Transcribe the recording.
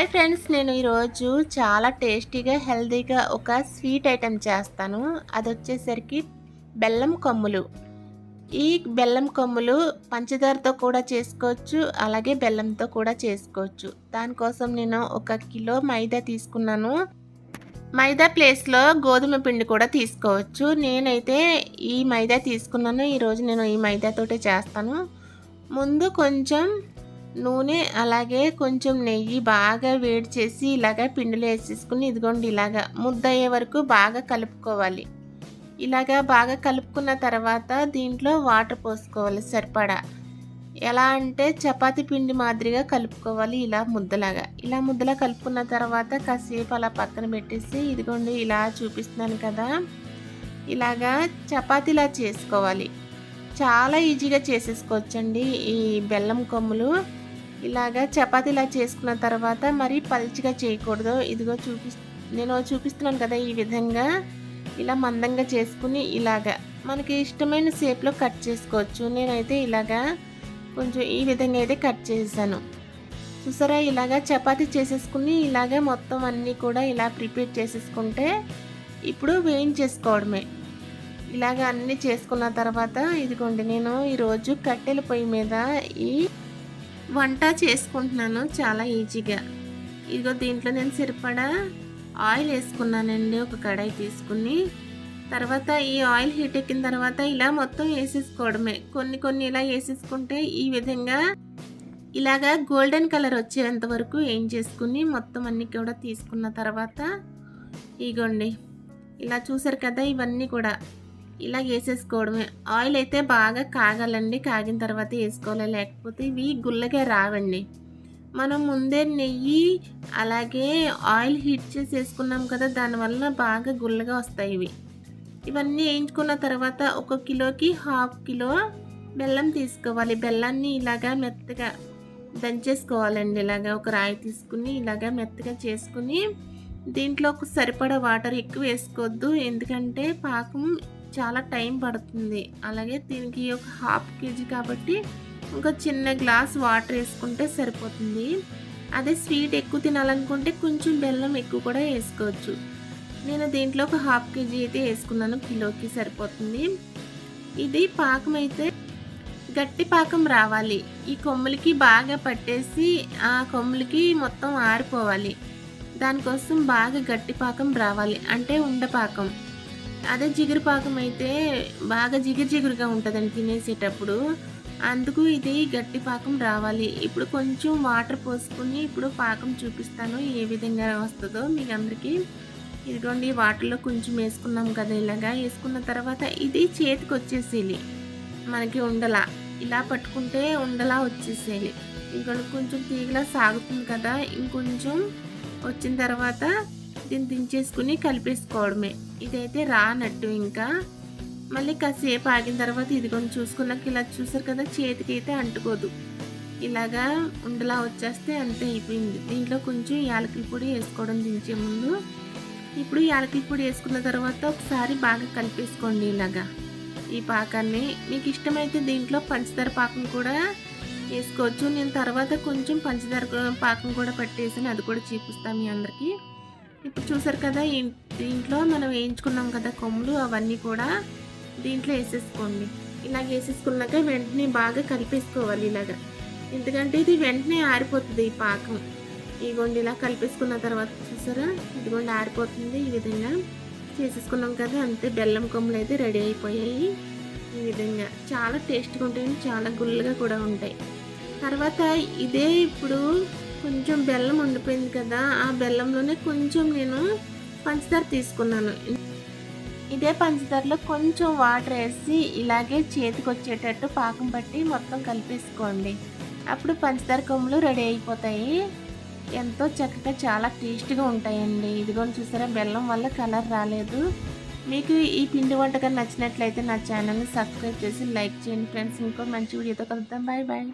Hi friends నేను ఈరోజు చాలా టేస్టీగా హెల్తీగా ఒక స్వీట్ ఐటెం చేస్తాను. అది వచ్చేసరికి బెల్లం కొమ్ములు. ఈ బెల్లం కొమ్ములు పంచదారతో కూడా చేసుకోవచ్చు అలాగే బెల్లంతో కూడా చేసుకోవచ్చు. దానికోసం నేను ఒక కిలో మైదా తీసుకున్నాను. మైదా ప్లేస్లో గోధుమ పిండి కూడా తీసుకోవచ్చు. నేనైతే ఈ మైదా తీసుకున్నాను. ఈరోజు నేను ఈ మైదాతోటే చేస్తాను. ముందు కొంచెం నూనె అలాగే కొంచెం నెయ్యి బాగా వేడి చేసి ఇలాగ పిండిలో వేసేసుకుని ఇదిగోండి ఇలాగా ముద్ద అయ్యే వరకు బాగా కలుపుకోవాలి. ఇలాగా బాగా కలుపుకున్న తర్వాత దీంట్లో వాటర్ పోసుకోవాలి సరిపడా. ఎలా అంటే చపాతీ పిండి మాదిరిగా కలుపుకోవాలి ఇలా ముద్దలాగా. ఇలా ముద్దలా కలుపుకున్న తర్వాత కాసేపు అలా పక్కన పెట్టేసి ఇదిగోండి ఇలా చూపిస్తున్నాను కదా. ఇలాగా చపాతీలా చేసుకోవాలి. చాలా ఈజీగా చేసేసుకోవచ్చండి ఈ బెల్లం కొమ్ములు. ఇలాగా చపాతీలా చేసుకున్న తర్వాత మరి పల్చిగా చేయకూడదు. ఇదిగో చూపి నేను చూపిస్తున్నాను కదా ఈ విధంగా. ఇలా మందంగా చేసుకుని ఇలాగా. మనకి ఇష్టమైన షేప్లో కట్ చేసుకోవచ్చు. నేనైతే ఇలాగా కొంచెం ఈ విధంగా అయితే కట్ చేశాను. చూసారా? ఇలాగా చపాతీ చేసేసుకుని ఇలాగే మొత్తం అన్నీ కూడా ఇలా ప్రిపేర్ చేసేసుకుంటే ఇప్పుడు వేయించేసుకోవడమే. ఇలాగ అన్నీ చేసుకున్న తర్వాత ఇదిగోండి నేను ఈరోజు కట్టెల పొయ్యి మీద ఈ వంట చేసుకుంటున్నాను చాలా ఈజీగా. ఇదిగో దీంట్లో నేను సరిపడా ఆయిల్ వేసుకున్నానండి. ఒక కడాయి తీసుకుని తర్వాత ఈ ఆయిల్ హీట్ ఎక్కిన తర్వాత ఇలా మొత్తం వేసేసుకోవడమే. కొన్ని కొన్ని ఇలా వేసేసుకుంటే ఈ విధంగా ఇలాగా గోల్డెన్ కలర్ వచ్చేంత వరకు ఏం చేసుకుని మొత్తం అన్ని కూడా తీసుకున్న తర్వాత ఇగోండి. ఇలా చూసారు కదా ఇవన్నీ కూడా. ఇలా వేసేసుకోవడమే. ఆయిల్ అయితే బాగా కాగాలండి. కాగిన తర్వాత వేసుకోవాలి. లేకపోతే ఇవి గుల్లగా రావండి. మనం ముందే నెయ్యి అలాగే ఆయిల్ హీట్ చేసి వేసుకున్నాం కదా దానివల్ల బాగా గుల్లగా వస్తాయి ఇవి. ఇవన్నీ వేయించుకున్న తర్వాత ఒక కిలోకి హాఫ్ కిలో బెల్లం తీసుకోవాలి. బెల్లాన్ని ఇలాగా మెత్తగా దంచేసుకోవాలండి. ఇలాగా ఒక రాయి తీసుకుని ఇలాగా మెత్తగా చేసుకుని దీంట్లో ఒక సరిపడా వాటర్ ఎక్కువ వేసుకోవద్దు. ఎందుకంటే పాకం చాలా టైం పడుతుంది. అలాగే దీనికి ఒక హాఫ్ కేజీ కాబట్టి ఒక చిన్న గ్లాస్ వాటర్ వేసుకుంటే సరిపోతుంది. అదే స్వీట్ ఎక్కువ తినాలనుకుంటే కొంచెం బెల్లం ఎక్కువ కూడా వేసుకోవచ్చు. నేను దీంట్లో ఒక హాఫ్ కేజీ అయితే వేసుకున్నాను కిలోకి సరిపోతుంది. ఇది పాకం అయితే గట్టి పాకం రావాలి. ఈ కొమ్ములకి బాగా పట్టేసి ఆ కొమ్ములకి మొత్తం ఆరిపోవాలి. దానికోసం బాగా గట్టి పాకం రావాలి అంటే ఉండపాకం అదే జిగురు పాకం అయితే బాగా జిగురు జిగురుగా ఉంటుందండి తినేసేటప్పుడు అందుకు ఇది గట్టి పాకం రావాలి. ఇప్పుడు కొంచెం వాటర్ పోసుకుని ఇప్పుడు పాకం చూపిస్తాను ఏ విధంగా వస్తుందో మీకు అందరికీ ఇదిగోండి వాటర్లో కొంచెం వేసుకున్నాం కదా ఇలాగా. వేసుకున్న తర్వాత ఇది చేతికి వచ్చేసేయాలి. మనకి ఉండలా ఇలా పట్టుకుంటే ఉండలా వచ్చేసేయాలి. ఇంకొంచెం కొంచెం తీగలా సాగుతుంది కదా. ఇంకొంచెం వచ్చిన తర్వాత దీన్ని దించేసుకుని కలిపేసుకోవడమే. ఇదైతే రానట్టు ఇంకా. మళ్ళీ కాసేపు ఆగిన తర్వాత ఇది కొంచెం చూసుకున్నాక ఇలా చూసారు కదా చేతికి అయితే అంటుకోదు. ఇలాగా ఉండలా వచ్చేస్తే అంతే అయిపోయింది. దీంట్లో కొంచెం యాలకుల పొడి వేసుకోవడం దించే ముందు. ఇప్పుడు యాలకుల పొడి వేసుకున్న తర్వాత ఒకసారి బాగా కలిపేసుకోండి ఇలాగా. ఈ పాకాన్ని. మీకు ఇష్టమైతే దీంట్లో పంచదార పాకం కూడా వేసుకోవచ్చు. నేను తర్వాత కొంచెం పంచదార పాకం కూడా పట్టేసి అది కూడా చూపిస్తాను మీ అందరికీ. ఇప్పుడు చూసారు కదా దీంట్లో మనం వేయించుకున్నాం కదా కొమ్ములు అవన్నీ కూడా దీంట్లో వేసేసుకోండి. ఇలా వేసేసుకున్నాక వెంటనే బాగా కలిపేసుకోవాలి ఇలాగా. ఎందుకంటే ఇది వెంటనే ఆరిపోతుంది ఈ పాకం. ఇదిగోండి ఇలా కలిపేసుకున్న తర్వాత చూసారా? ఇదిగోండి ఆరిపోతుంది. ఈ విధంగా చేసేసుకున్నాం కదా అంతే. బెల్లం కొమ్ములు అయితే రెడీ అయిపోయాయి. ఈ విధంగా చాలా టేస్ట్గా ఉంటాయి చాలా గుల్లగా కూడా ఉంటాయి. తర్వాత ఇదే ఇప్పుడు కొంచెం బెల్లం ఉండిపోయింది కదా ఆ బెల్లంలోనే కొంచెం నేను పంచదార తీసుకున్నాను. ఇదే పంచదారలో కొంచెం వాటర్ వేసి ఇలాగే చేతికి వచ్చేటట్టు పాకం పట్టి మొత్తం కలిపేసుకోండి. అప్పుడు పంచదార కొమ్ములు రెడీ అయిపోతాయి. ఎంతో చక్కగా చాలా టేస్ట్గా ఉంటాయండి. ఇదిగోని చూసారా బెల్లం వల్ల కలర్ రాలేదు. మీకు ఈ పిండి వంటకం నచ్చినట్లయితే నా ఛానల్ని సబ్స్క్రైబ్ చేసి లైక్ చేయండి ఫ్రెండ్స్. ఇంకో మంచి వీడియోతో కలుద్దాం. Bye bye.